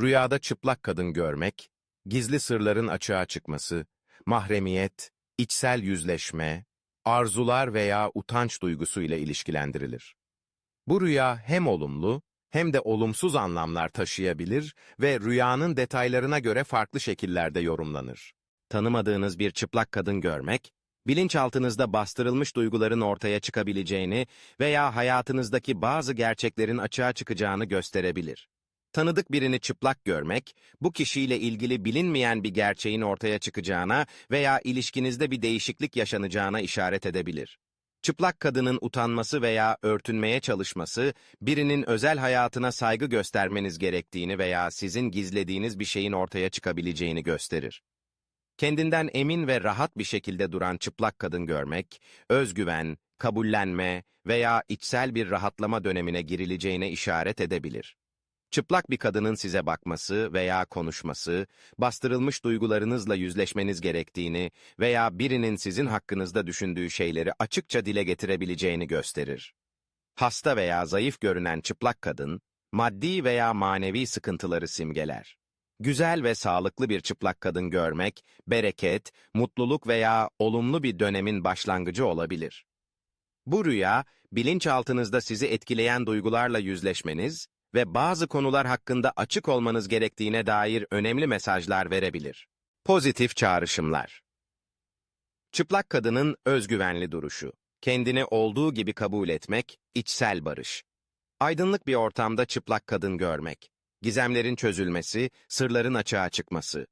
Rüyada çıplak kadın görmek, gizli sırların açığa çıkması, mahremiyet, içsel yüzleşme, arzular veya utanç duygusu ile ilişkilendirilir. Bu rüya hem olumlu hem de olumsuz anlamlar taşıyabilir ve rüyanın detaylarına göre farklı şekillerde yorumlanır. Tanımadığınız bir çıplak kadın görmek, bilinçaltınızda bastırılmış duyguların ortaya çıkabileceğini veya hayatınızdaki bazı gerçeklerin açığa çıkacağını gösterebilir. Tanıdık birini çıplak görmek, bu kişiyle ilgili bilinmeyen bir gerçeğin ortaya çıkacağına veya ilişkinizde bir değişiklik yaşanacağına işaret edebilir. Çıplak kadının utanması veya örtünmeye çalışması, birinin özel hayatına saygı göstermeniz gerektiğini veya sizin gizlediğiniz bir şeyin ortaya çıkabileceğini gösterir. Kendinden emin ve rahat bir şekilde duran çıplak kadın görmek, özgüven, kabullenme veya içsel bir rahatlama dönemine girileceğine işaret edebilir. Çıplak bir kadının size bakması veya konuşması, bastırılmış duygularınızla yüzleşmeniz gerektiğini veya birinin sizin hakkınızda düşündüğü şeyleri açıkça dile getirebileceğini gösterir. Hasta veya zayıf görünen çıplak kadın, maddi veya manevi sıkıntıları simgeler. Güzel ve sağlıklı bir çıplak kadın görmek, bereket, mutluluk veya olumlu bir dönemin başlangıcı olabilir. Bu rüya, bilinçaltınızda sizi etkileyen duygularla yüzleşmeniz ve bazı konular hakkında açık olmanız gerektiğine dair önemli mesajlar verebilir. Pozitif çağrışımlar Çıplak kadının özgüvenli duruşu, kendini olduğu gibi kabul etmek, içsel barış. Aydınlık bir ortamda çıplak kadın görmek, gizemlerin çözülmesi, sırların açığa çıkması.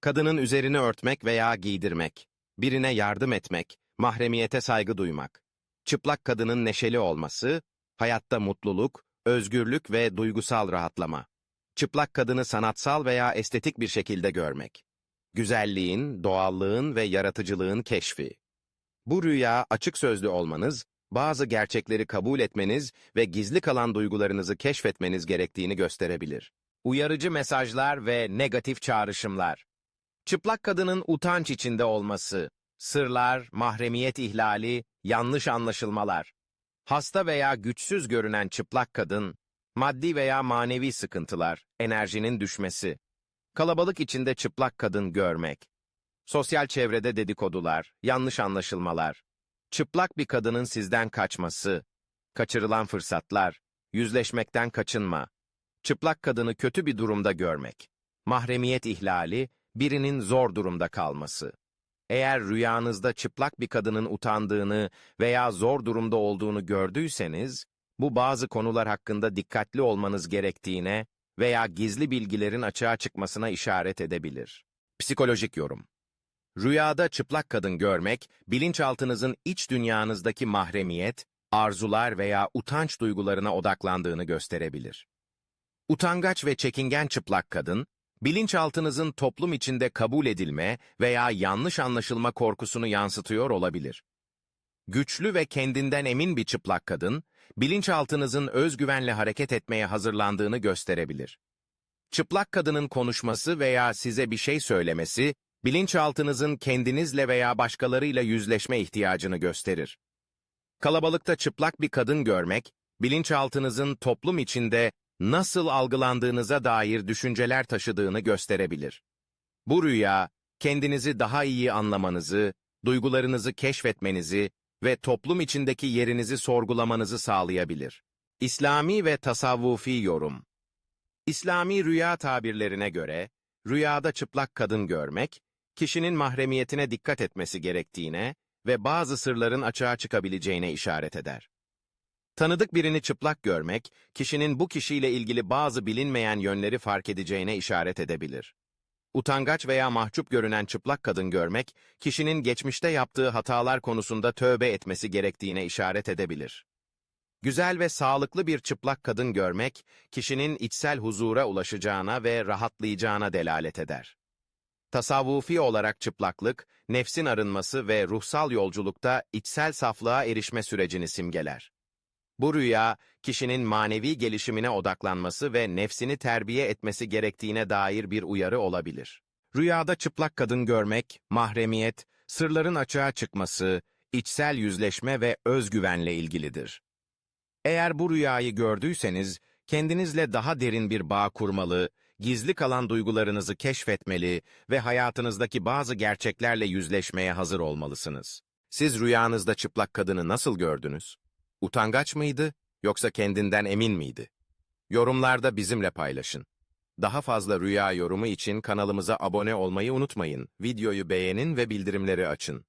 Kadının üzerini örtmek veya giydirmek, birine yardım etmek, mahremiyete saygı duymak. Çıplak kadının neşeli olması, hayatta mutluluk, özgürlük ve duygusal rahatlama. Çıplak kadını sanatsal veya estetik bir şekilde görmek. Güzelliğin, doğallığın ve yaratıcılığın keşfi. Bu rüya açık sözlü olmanız, bazı gerçekleri kabul etmeniz ve gizli kalan duygularınızı keşfetmeniz gerektiğini gösterebilir. Uyarıcı mesajlar ve negatif çağrışımlar. Çıplak kadının utanç içinde olması, sırlar, mahremiyet ihlali, yanlış anlaşılmalar. Hasta veya güçsüz görünen çıplak kadın, maddi veya manevi sıkıntılar, enerjinin düşmesi. Kalabalık içinde çıplak kadın görmek. Sosyal çevrede dedikodular, yanlış anlaşılmalar. Çıplak bir kadının sizden kaçması. Kaçırılan fırsatlar, yüzleşmekten kaçınma. Çıplak kadını kötü bir durumda görmek. Mahremiyet ihlali, birinin zor durumda kalması. Eğer rüyanızda çıplak bir kadının utandığını veya zor durumda olduğunu gördüyseniz, bu bazı konular hakkında dikkatli olmanız gerektiğine veya gizli bilgilerin açığa çıkmasına işaret edebilir. Psikolojik yorum Rüyada çıplak kadın görmek, bilinçaltınızın iç dünyanızdaki mahremiyet, arzular veya utanç duygularına odaklandığını gösterebilir. Utangaç ve çekingen çıplak kadın, bilinçaltınızın toplum içinde kabul edilme veya yanlış anlaşılma korkusunu yansıtıyor olabilir. Güçlü ve kendinden emin bir çıplak kadın, bilinçaltınızın özgüvenle hareket etmeye hazırlandığını gösterebilir. Çıplak kadının konuşması veya size bir şey söylemesi, bilinçaltınızın kendinizle veya başkalarıyla yüzleşme ihtiyacını gösterir. Kalabalıkta çıplak bir kadın görmek, bilinçaltınızın toplum içinde nasıl algılandığınıza dair düşünceler taşıdığını gösterebilir. Bu rüya, kendinizi daha iyi anlamanızı, duygularınızı keşfetmenizi ve toplum içindeki yerinizi sorgulamanızı sağlayabilir. İslami ve tasavvufi yorum İslami rüya tabirlerine göre, rüyada çıplak kadın görmek, kişinin mahremiyetine dikkat etmesi gerektiğine ve bazı sırların açığa çıkabileceğine işaret eder. Tanıdık birini çıplak görmek, kişinin bu kişiyle ilgili bazı bilinmeyen yönleri fark edeceğine işaret edebilir. Utangaç veya mahcup görünen çıplak kadın görmek, kişinin geçmişte yaptığı hatalar konusunda tövbe etmesi gerektiğine işaret edebilir. Güzel ve sağlıklı bir çıplak kadın görmek, kişinin içsel huzura ulaşacağına ve rahatlayacağına delalet eder. Tasavvufi olarak çıplaklık, nefsin arınması ve ruhsal yolculukta içsel saflığa erişme sürecini simgeler. Bu rüya, kişinin manevi gelişimine odaklanması ve nefsini terbiye etmesi gerektiğine dair bir uyarı olabilir. Rüyada çıplak kadın görmek, mahremiyet, sırların açığa çıkması, içsel yüzleşme ve özgüvenle ilgilidir. Eğer bu rüyayı gördüyseniz, kendinizle daha derin bir bağ kurmalı, gizli kalan duygularınızı keşfetmeli ve hayatınızdaki bazı gerçeklerle yüzleşmeye hazır olmalısınız. Siz rüyanızda çıplak kadını nasıl gördünüz? Utangaç mıydı yoksa kendinden emin miydi? Yorumlarda bizimle paylaşın. Daha fazla rüya yorumu için kanalımıza abone olmayı unutmayın. Videoyu beğenin ve bildirimleri açın.